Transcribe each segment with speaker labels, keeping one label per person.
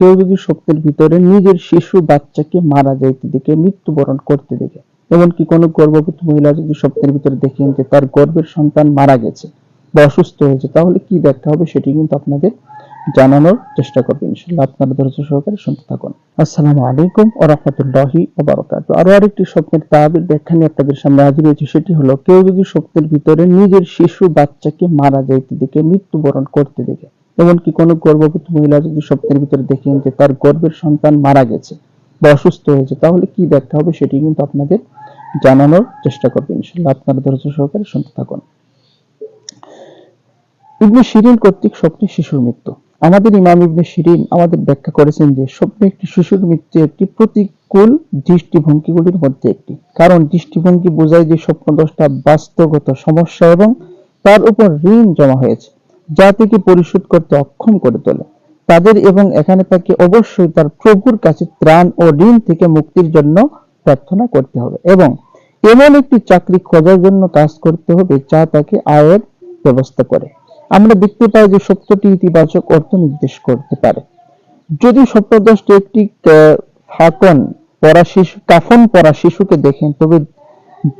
Speaker 1: কেউ যদি স্বপ্নের ভিতরে নিজের শিশু বাচ্চাকে মারা যাইতে দেখে মৃত্যুবরণ করতে দেখে, এমনকি কোনো গর্ভবতী মহিলা যদি স্বপ্নের ভিতরে দেখেন যে তার গর্ভের সন্তান মারা গেছে বা অসুস্থ হয়েছে, তাহলে কি দেখতে হবে সেটি কিন্তু আপনাদের জানানোর চেষ্টা করবেন ইনশাআল্লাহ। আপনারা ধৈর্য সহকারে শুনতে থাকুন। আসসালামু আলাইকুম ওয়া রাহমাতুল্লাহি ওয়া বারাকাতুহু। আরও আরেকটি স্বপ্নের তাবির ব্যাখ্যা নিয়ে আপনাদের সামনে হাজির হয়েছে, সেটি হলো, কেউ যদি স্বপ্নের ভিতরে নিজের শিশু বাচ্চাকে মারা যাইতে দেখে মৃত্যুবরণ করতে দেখে এমনকি কোনো গর্ভবতী মহিলা যদি স্বপ্নের ভিতরে দেখেন যে তার গর্ভের সন্তান মারা গেছে বা অসুস্থ হয়েছে, তাহলে কি দেখতে হবে সেটি কিন্তু আপনাদের জানানোর চেষ্টা করবেন ইনশাআল্লাহ। আপনারা ধৈর্য সহকারে শুনতে থাকুন। ইবনে শিরিন কর্তৃক স্বপ্নে শিশুর মৃত্যু। আমাদের ইমাম ইবনে শিরিন আমাদের ব্যাখ্যা করেছেন যে স্বপ্নে একটি শিশুর মৃত্যু একটি প্রতিকূল দৃষ্টিভঙ্গিগুলির মধ্যে একটি। কারণ দৃষ্টিভঙ্গি বোঝায় যে স্বপ্নদশটা বাস্তবগত সমস্যা এবং তার উপর ঋণ জমা হয়েছে। যা পরিশোধ করতে অক্ষম করে তোলে। তাদের এবং এখানে তাকে অবশ্যই তার প্রভুর কাছে ত্রাণ ও ঋণ থেকে মুক্তির জন্য প্রার্থনা করতে হবে এবং এমন একটি চাকরি খোঁজার জন্য কাজ করতে হবে যা তাকে আয়ের ব্যবস্থা করে। আমরা দেখতে পাই যে সত্যটি ইতিবাচক অর্থ নির্দেশ করতে পারে। যদি স্বপ্নদ্রষ্টা একটি ফাকন পরা শিশু, কাফন পরা শিশুকে দেখেন, তবে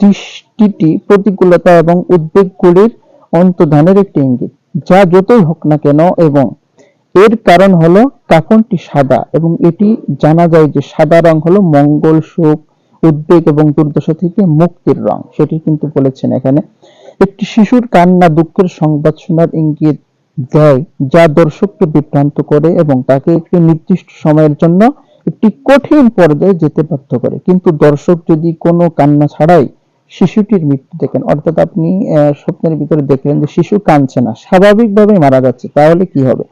Speaker 1: দৃষ্টিটি প্রতিকূলতা এবং উদ্বেগগুলির অন্তধানের একটি ইঙ্গিত। যা যতই হোক না কেন এবং এর কারণ হলো কাফনটি সাদা এবং এটি জানা যায় যে সাদা রং হলো মঙ্গল সুখ উদ্বেগ এবং দুর্দশা থেকে মুক্তির রং। সেটি কিন্তু বলেছেন এখানে। একটি শিশুর কান্না, দুঃখের সংবাদ শোনার ইঙ্গিত দেয় যা দর্শককে বিভ্রান্ত করে এবং তাকে একটি নির্দিষ্ট সময়ের জন্য একটি কঠিন পর্যায়ে যেতে বাধ্য করে। কিন্তু দর্শক যদি কোনো কান্না ছাড়াই শিশুটির মৃত্যু দেখেন। অর্থাৎ আপনি স্বপ্নের ভিতরে দেখলেন যে শিশু কাঁদছে না স্বাভাবিকভাবে মারা যাচ্ছে, তাহলে কি হবে?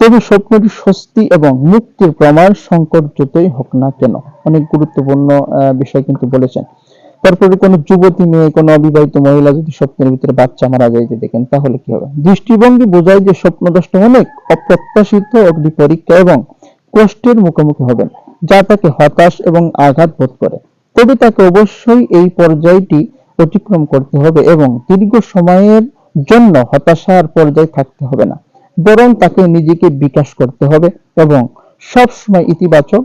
Speaker 1: তবে স্বপ্নটি স্বস্তি এবং মুক্তির প্রমাণ সংকট যতই হোক না কেন। অনেক গুরুত্বপূর্ণ বিষয় কিন্তু বলেছেন। তারপরে কোনো যুবতী মেয়ে, কোনো অবিবাহিত মহিলা যদি স্বপ্নের ভিতরে বাচ্চা মারা যাইতে দেখেন, তাহলে কি হবে? দৃষ্টিভঙ্গি বোঝায় যে স্বপ্ন স্বপ্নদষ্ট অনেক অপ্রত্যাশিত অগ্নি পরীক্ষা এবং কষ্টের মুখোমুখি হবেন, যা তাকে হতাশ এবং আঘাত বোধ করে। তবে তাকে অবশ্যই এই পর্যায়টি অতিক্রম করতে হবে এবং দীর্ঘ সময়ের জন্য হতাশার পর্যায়ে থাকতে হবে না। বরং তাকে নিজেকে বিকাশ করতে হবে এবং সবসময় ইতিবাচক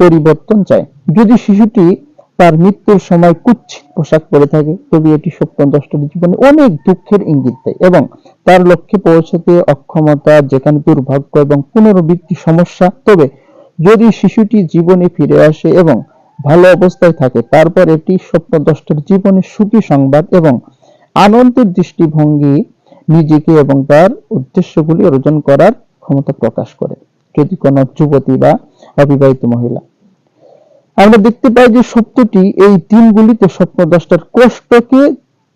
Speaker 1: পরিবর্তন চায় যদি শিশুটি তার মৃত্যুর সময় কুচ্ছিত পোশাক পরে থাকে, তবে এটি স্বপ্নদ্রষ্টার জীবনে অনেক দুঃখের ইঙ্গিত দেয় এবং তার লক্ষ্যে পৌঁছাতে অক্ষমতা, যেখানে দুর্ভাগ্য এবং পুনরাবৃত্তি সমস্যা। তবে যদি শিশুটি জীবনে ফিরে আসে এবং ভালো অবস্থায় থাকে। তারপর এটি স্বপ্নদ্রষ্টার জীবনে সুখী সংবাদ এবং আনন্দের দৃষ্টিভঙ্গি নিজেকে এবং তার উদ্দেশ্যগুলি অর্জন করার ক্ষমতা প্রকাশ করে। যদি কোনো যুবতী বা অবিবাহিত মহিলা আমরা দেখতে পাই যে সত্যটি এই দিনগুলিতে স্বপ্নদ্রষ্টার কষ্টকে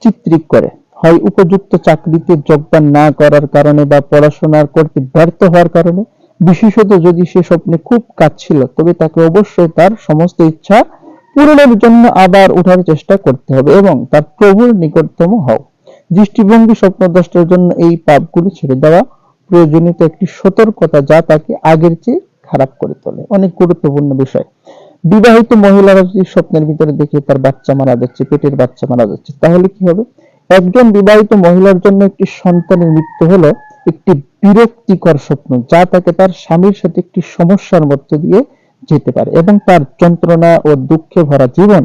Speaker 1: চিত্রিত করে। হয় উপযুক্ত চাকরিতে যোগদান না করার কারণে বা পড়াশোনা করতে ব্যর্থ হওয়ার কারণে বিশেষত যদি সে স্বপ্নে খুব কাঁদছিল, তবে তাকে অবশ্যই তার সমস্ত ইচ্ছা পূরণের জন্য আবার ওঠার চেষ্টা করতে হবে এবং তার প্রভুর নিকটতম হও। দৃষ্টিভঙ্গি স্বপ্নদ্রষ্টার জন্য এই পাপগুলি ছেড়ে দেওয়া প্রয়োজনীয়তা একটি সতর্কতা যা তাকে আগের চেয়ে খারাপ করে তোলে। অনেক গুরুত্বপূর্ণ বিষয়। বিবাহিত মহিলারা যদি স্বপ্নের ভিতরে দেখে তার বাচ্চা মারা যাচ্ছে, পেটের বাচ্চা মারা যাচ্ছে, তাহলে কি হবে? একজন বিবাহিত মহিলার জন্য একটি সন্তানের মৃত্যু হলো একটি বিরক্তিকর স্বপ্ন, যা তাকে তার স্বামীর সাথে একটি সমস্যার মধ্য দিয়ে যেতে পারে এবং তার যন্ত্রণা ও দুঃখে ভরা জীবন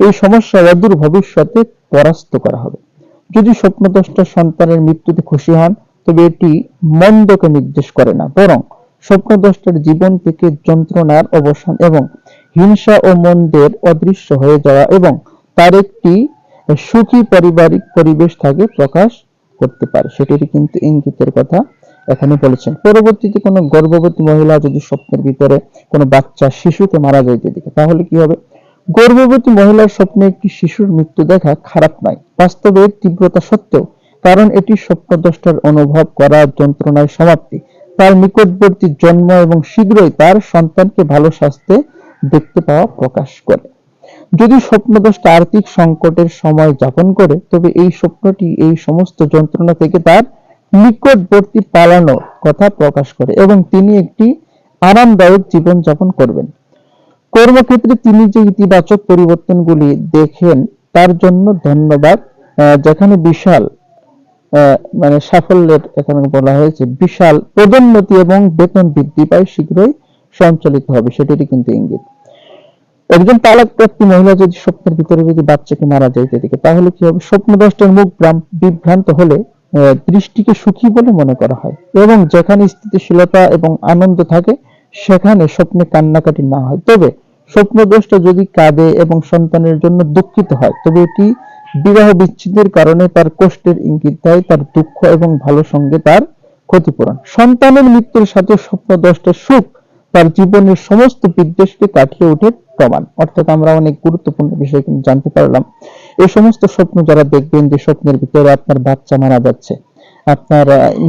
Speaker 1: এই সমস্যা অদূর ভবিষ্যতে পরাস্ত করা হবে। যদি স্বপ্নদ্রষ্টা সন্তানের মৃত্যুতে খুশি হন, তবে এটি মন্দকে নির্দেশ করে না, বরং স্বপ্নদ্রষ্টার জীবন থেকে যন্ত্রণার অবসান এবং হিংসা ও মন্দের অদৃশ্য হয়ে যাওয়া এবং তার একটি সুখী পারিবারিক পরিবেশ থাকে প্রকাশ করতে পারে। সেটির কিন্তু ইঙ্গিতের কথা এখানে বলেছেন, পরবর্তীতে কোনো গর্ভবতী মহিলা যদি স্বপ্নের ভিতরে কোনো বাচ্চা, শিশুকে মারা যাইতে দেখে তাহলে কি হবে? গর্ভবতী মহিলার স্বপ্নে একটি শিশুর মৃত্যু দেখা খারাপ নয়, বাস্তবে তীব্রতা সত্ত্বেও, কারণ এটি স্বপ্নদ্রষ্টার অনুভব করা যন্ত্রণার সমাপ্তি। তার নিকটবর্তী জন্ম এবং শীঘ্রই তার সন্তানকে ভালো স্বাস্থ্যে দেখতে পাওয়া প্রকাশ করে। যদি স্বপ্নদ্রষ্টা আর্থিক সংকটের সময় যাপন করে, তবে এই স্বপ্নটি এই সমস্ত যন্ত্রণা থেকে তার নিকটবর্তী পালানোর কথা প্রকাশ করে এবং তিনি একটি আরামদায়ক জীবন যাপন করবেন। কর্মক্ষেত্রে তিনি যে ইতিবাচক পরিবর্তনগুলি দেখেন, তার জন্য ধন্যবাদ। যেখানে বিশাল মানে সাফল্যের এখানে বলা হয়েছে, বিশাল পদোন্নতি এবং বেতন বৃদ্ধি পায় শীঘ্রই সঞ্চালিত হবে, সেটারই কিন্তু ইঙ্গিত। একজন তালাক প্রাপ্ত মহিলা যদি স্বপ্নের ভিতরে যদি বাচ্চাকে মারা যায় দেখে তাহলে কি হবে? স্বপ্ন দ্রষ্টার মুখ বিভ্রান্ত হলে দৃষ্টিকে সুখী বলে মনে করা হয়। এবং যেখানে স্থিতিশীলতা এবং আনন্দ থাকে, সেখানে স্বপ্নে কান্নাকাটি না হয়। তবে স্বপ্নদ্রষ্টা যদি কাঁদে এবং সন্তানের জন্য দুঃখিত হয়, তবে এটি বিবাহ বিচ্ছেদের কারণে তার কষ্টের ইঙ্গিত দেয়, তার দুঃখ এবং ভালো সঙ্গে তার ক্ষতিপূরণ। সন্তানের মৃত্যুর সাথে স্বপ্নদ্রষ্টার সুখ, তার জীবনের সমস্ত বিদ্বেষকে কাটিয়ে ওঠে প্রমাণ। অর্থাৎ আমরা অনেক গুরুত্বপূর্ণ বিষয় কিন্তু জানতে পারলাম। এই সমস্ত স্বপ্ন যারা দেখবেন যে স্বপ্নের ভিতরে আপনার বাচ্চা মারা যাচ্ছে, আপনার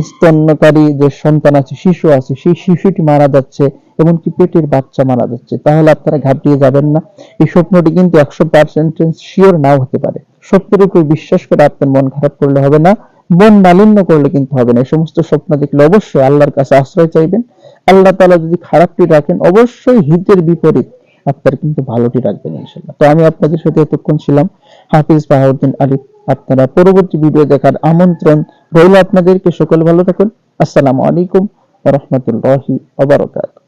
Speaker 1: স্তন্যকারী যে সন্তান আছে, শিশু আছে, সেই শিশুটি মারা যাচ্ছে, এমনকি পেটের বাচ্চা মারা যাচ্ছে, তাহলে আপনারা ঘাবড়িয়ে যাবেন না। এই স্বপ্নটি কিন্তু একশো পার্সেন্ট শিওর নাও হতে পারে। স্বপ্নের উপর বিশ্বাস করে আপনার মন খারাপ করলে হবে না, মন মালিন্য করলে কিন্তু হবে না। এই সমস্ত স্বপ্ন দেখলে অবশ্যই আল্লাহর কাছে আশ্রয় চাইবেন। আল্লাহ তালা যদি খারাপটি রাখেন, অবশ্যই হিতের বিপরীত আপনার কিন্তু ভালোটি রাখবেন ইনশাআল্লাহ। তো আমি আপনাদের সাথে এতক্ষণ ছিলাম। হাফিজ বাহাউদ্দিন আলী, আপনারা পরবর্তী ভিডিও দেখার আমন্ত্রণ রইল আপনাদেরকে। সকল ভালো থাকুন। আসসালামু আলাইকুম রাহমাতুল্লাহি ওয়া বারাকাতুহু।